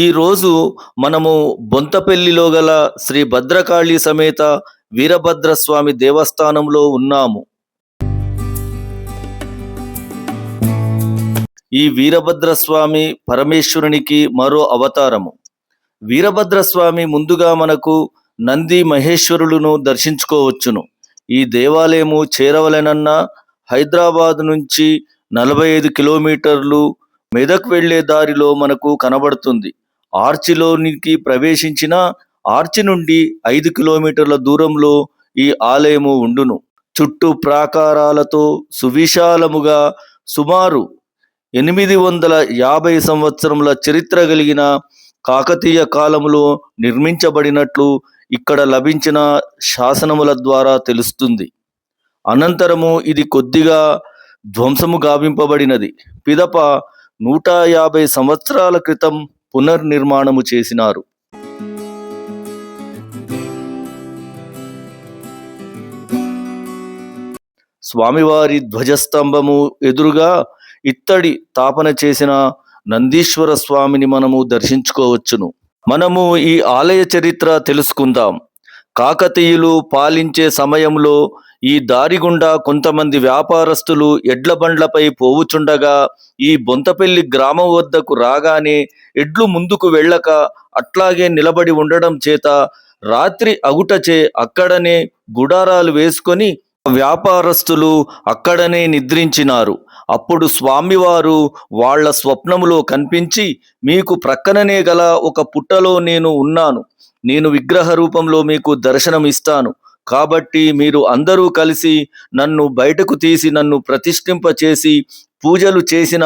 ఈరోజు మనము బొంతపెల్లిలో గల శ్రీ భద్రకాళి సమేత వీరభద్రస్వామి దేవస్థానంలో ఉన్నాము. ఈ వీరభద్రస్వామి పరమేశ్వరునికి మరో అవతారము. వీరభద్రస్వామి ముందుగా మనకు నంది మహేశ్వరులను దర్శించుకోవచ్చును. ఈ దేవాలయము చేరవలెనన్న హైదరాబాద్ నుంచి నలభై ఐదు కిలోమీటర్లు మెదక్ వెళ్ళే దారిలో మనకు కనబడుతుంది. ఆర్చిలోనికి ప్రవేశించిన ఆర్చి నుండి ఐదు కిలోమీటర్ల దూరంలో ఈ ఆలయము ఉండును. చుట్టూ ప్రాకారాలతో సువిశాలముగా సుమారు ఎనిమిది వందల యాభై సంవత్సరముల చరిత్ర కలిగిన కాకతీయ కాలములో నిర్మించబడినట్లు ఇక్కడ లభించిన శాసనముల ద్వారా తెలుస్తుంది. అనంతరము ఇది కొద్దిగా ధ్వంసము గావింపబడినది. పిదప నూట యాభై సంవత్సరాల క్రితం పునర్నిర్మాణము చేసినారు. స్వామివారి ధ్వజస్తంభము ఎదురుగా ఇత్తడి తాపన చేసిన నందీశ్వర స్వామిని మనము దర్శించుకోవచ్చును. మనము ఈ ఆలయ చరిత్ర తెలుసుకుందాం. కాకతీయులు పాలించే సమయంలో ఈ దారి గుండా కొంతమంది వ్యాపారస్తులు ఎడ్ల బండ్లపై పోవుచుండగా ఈ బొంతపల్లి గ్రామం వద్దకు రాగానే ఎడ్లు ముందుకు వెళ్ళక అట్లాగే నిలబడి ఉండడం చేత రాత్రి అగుటచే అక్కడనే గుడారాలు వేసుకొని వ్యాపారస్తులు అక్కడనే నిద్రించినారు. అప్పుడు స్వామివారు వాళ్ళ స్వప్నములో కనిపించి మీకు ప్రక్కననే గల ఒక పుట్టలో నేను ఉన్నాను. నేను విగ్రహ రూపంలో మీకు దర్శనం ఇస్తాను కాబట్టి మీరు అందరూ కలిసి నన్ను బయటకు తీసి నన్ను ప్రతిష్ఠింప చేసి పూజలు చేసిన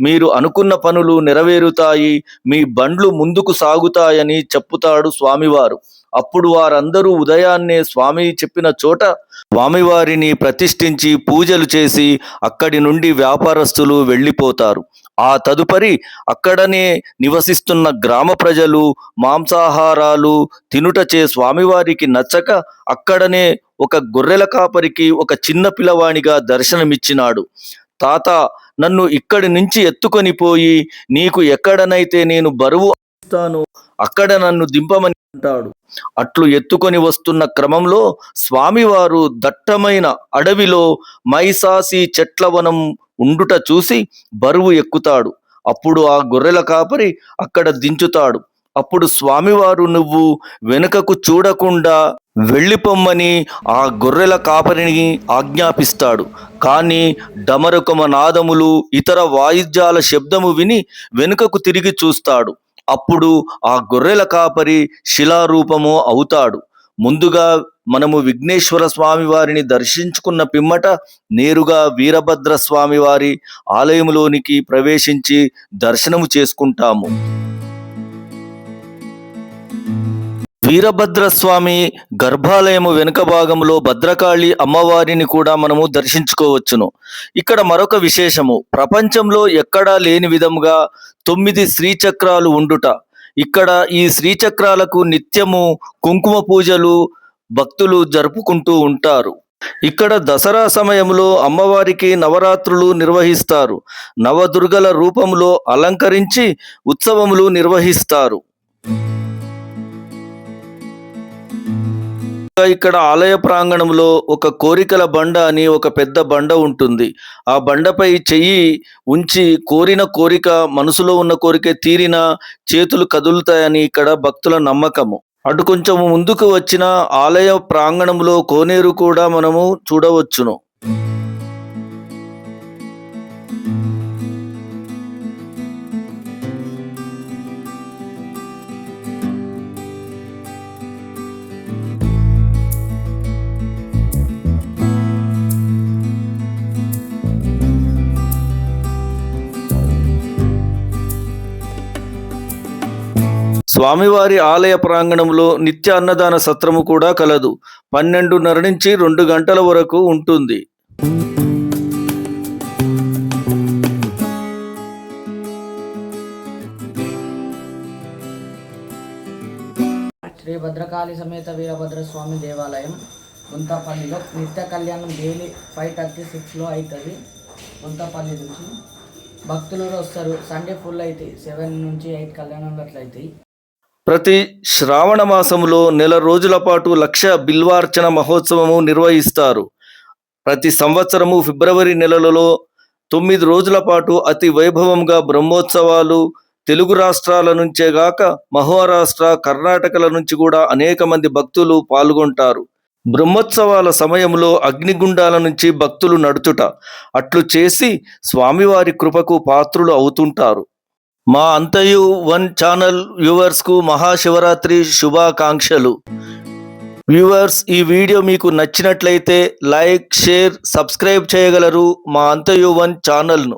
మీరు అనుకున్న పనులు నెరవేరుతాయి మీ బండ్లు ముందుకు సాగుతాయని చెప్పుతాడు స్వామివారు. అప్పుడు వారందరూ ఉదయాన్నే స్వామి చెప్పిన చోట స్వామివారిని ప్రతిష్ఠించి పూజలు చేసి అక్కడి నుండి వ్యాపారస్తులు వెళ్ళిపోతారు. ఆ తదుపరి అక్కడనే నివసిస్తున్న గ్రామ ప్రజలు మాంసాహారాలు తినుటచే స్వామివారికి నచ్చక అక్కడనే ఒక గొర్రెల కాపరికి ఒక చిన్న పిల్లవానిగా దర్శనమిచ్చినాడు. తాత నన్ను ఇక్కడి నుంచి ఎత్తుకొని పోయి నీకు ఎక్కడనైతే నేను బరువు ఇస్తాను అక్కడ నన్ను దింపమని అంటాడు. అట్లు ఎత్తుకొని వస్తున్న క్రమంలో స్వామివారు దట్టమైన అడవిలో మైసాసి చెట్ల వనం ఉండుట చూసి బరువు ఎక్కుతాడు. అప్పుడు ఆ గొర్రెల కాపరి అక్కడ దించుతాడు. అప్పుడు స్వామివారు నువ్వు వెనుకకు చూడకుండా వెళ్ళిపొమ్మని ఆ గొర్రెల కాపరిని ఆజ్ఞాపిస్తాడు. కానీ డమరుకమ నాదములు ఇతర వాయిద్యాల శబ్దము విని వెనుకకు తిరిగి చూస్తాడు. అప్పుడు ఆ గొర్రెల కాపరి శిలారూపము అవుతాడు. ముందుగా మనము విఘ్నేశ్వర స్వామి వారిని దర్శించుకున్న పిమ్మట నేరుగా వీరభద్ర స్వామి వారి ఆలయంలోనికి ప్రవేశించి దర్శనము చేసుకుంటాము. వీరభద్ర స్వామి గర్భాలయము వెనుక భాగంలో భద్రకాళి అమ్మవారిని కూడా మనము దర్శించుకోవచ్చును. ఇక్కడ మరొక విశేషము. ప్రపంచంలో ఎక్కడా లేని విధముగా తొమ్మిది శ్రీచక్రాలు ఉండుట. ఇక్కడ ఈ శ్రీచక్రాలకు నిత్యము కుంకుమ పూజలు భక్తులు జరుపుకుంటూ ఉంటారు. ఇక్కడ దసరా సమయంలో అమ్మవారికి నవరాత్రులు నిర్వహిస్తారు. నవదుర్గల రూపంలో అలంకరించి ఉత్సవములు నిర్వహిస్తారు. ఇక్కడ ఆలయ ప్రాంగణంలో ఒక కోరికల బండ అని ఒక పెద్ద బండ ఉంటుంది. ఆ బండపై చెయ్యి ఉంచి కోరిన కోరిక మనసులో ఉన్న కోరిక తీరిన చేతులు కదులుతాయని ఇక్కడ భక్తుల నమ్మకము. అటు కొంచెం ముందుకు వచ్చిన ఆలయ ప్రాంగణంలో కోనేరు కూడా మనము చూడవచ్చును. స్వామివారి ఆలయ ప్రాంగణంలో నిత్య అన్నదాన సత్రము కూడా కలదు. పన్నెండున్నర నుంచి రెండు గంటల వరకు ఉంటుంది. శ్రీ భద్రకాళి సమేత వీరభద్ర స్వామి దేవాలయం గుంతపల్లిలో నిత్య కళ్యాణం డైలీ ఫైవ్ థర్టీ సిక్స్లో అవుతుంది గుంతపల్లి నుంచి భక్తులు వస్తారు. సండే ఫుల్ అవుతాయి సెవెన్ నుంచి ఎయిట్ కళ్యాణం అట్లా అవుతాయి ప్రతి శ్రావణ మాసములో నెల రోజుల పాటు లక్ష బిల్వార్చన మహోత్సవము నిర్వహిస్తారు. ప్రతి సంవత్సరము ఫిబ్రవరి నెలలో తొమ్మిది రోజుల పాటు అతి వైభవంగా బ్రహ్మోత్సవాలు తెలుగు రాష్ట్రాల నుంచే గాక మహారాష్ట్ర కర్ణాటకల నుంచి కూడా అనేక మంది భక్తులు పాల్గొంటారు. బ్రహ్మోత్సవాల సమయంలో అగ్నిగుండాల నుంచి భక్తులు నడుచుట అట్లు చేసి స్వామివారి కృపకు పాత్రులు అవుతుంటారు. మా అంతయు వన్ ఛానల్ వ్యూవర్స్కు మహాశివరాత్రి శుభాకాంక్షలు. వ్యూవర్స్ ఈ వీడియో మీకు నచ్చినట్లయితే లైక్ షేర్ సబ్స్క్రైబ్ చేయగలరు మా అంతయు వన్ ఛానల్ను.